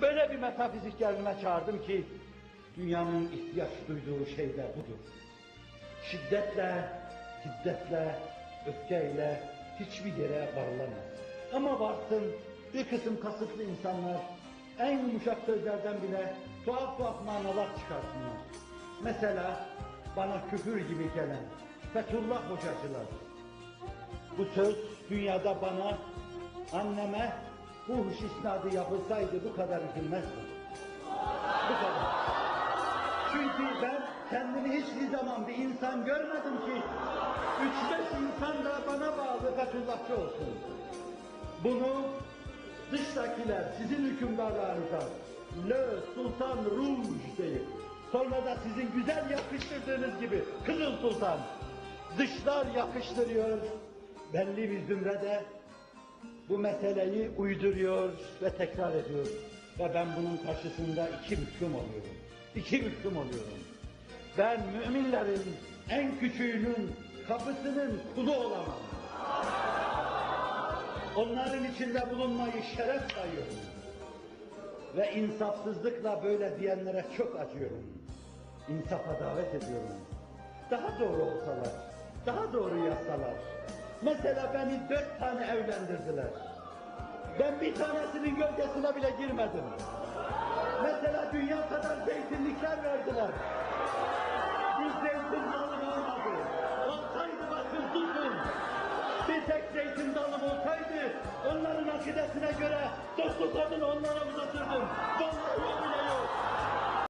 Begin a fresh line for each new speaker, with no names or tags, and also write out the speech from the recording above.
Böyle bir metafizik yerine çağırdım ki dünyanın ihtiyaç duyduğu şey de budur. Şiddetle, hiddetle, öfkeyle hiçbir yere varılamaz. Ama varsın bir kısım kasıtlı insanlar en yumuşak sözlerden bile tuhaf tuhaf manalar çıkarsınlar. Mesela bana küfür gibi gelen Fethullah Hocacılar. Bu söz dünyada bana, anneme bu huş isnadı yapılsaydı bu kadar üzülmezdim. Bu kadar. Çünkü ben kendimi hiçbir zaman bir insan görmedim ki üç beş insan da bana bağlı Fethullahçı olsun. Bunu dıştakiler sizin hükümdarlarınıza Le Sultan Rouge deyip sonra da sizin güzel yakıştırdığınız gibi Kızıl Sultan dışlar yakıştırıyor. Belli bir zümrede bu meseleyi uyduruyor ve tekrar ediyor. Ve ben bunun karşısında iki Müslüm oluyorum. İki Müslüm oluyorum. Ben müminlerin en küçüğünün kapısının kulu olamam. Onların içinde bulunmayı şeref sayıyorum. Ve insafsızlıkla böyle diyenlere çok acıyorum. İnsafa davet ediyorum. Daha doğru olsalar, daha doğru yazsalar. Mesela beni dört tane evlendirdiler. Ben bir tanesinin gölgesine bile girmedim. Mesela dünya kadar zeytinlikler verdiler. Bir zeytin dalı olmadı. Olsaydı bakın durun. Bir tek zeytin dalı olsaydı onların akidesine göre dokuz kadın onlara uzatılmıştı.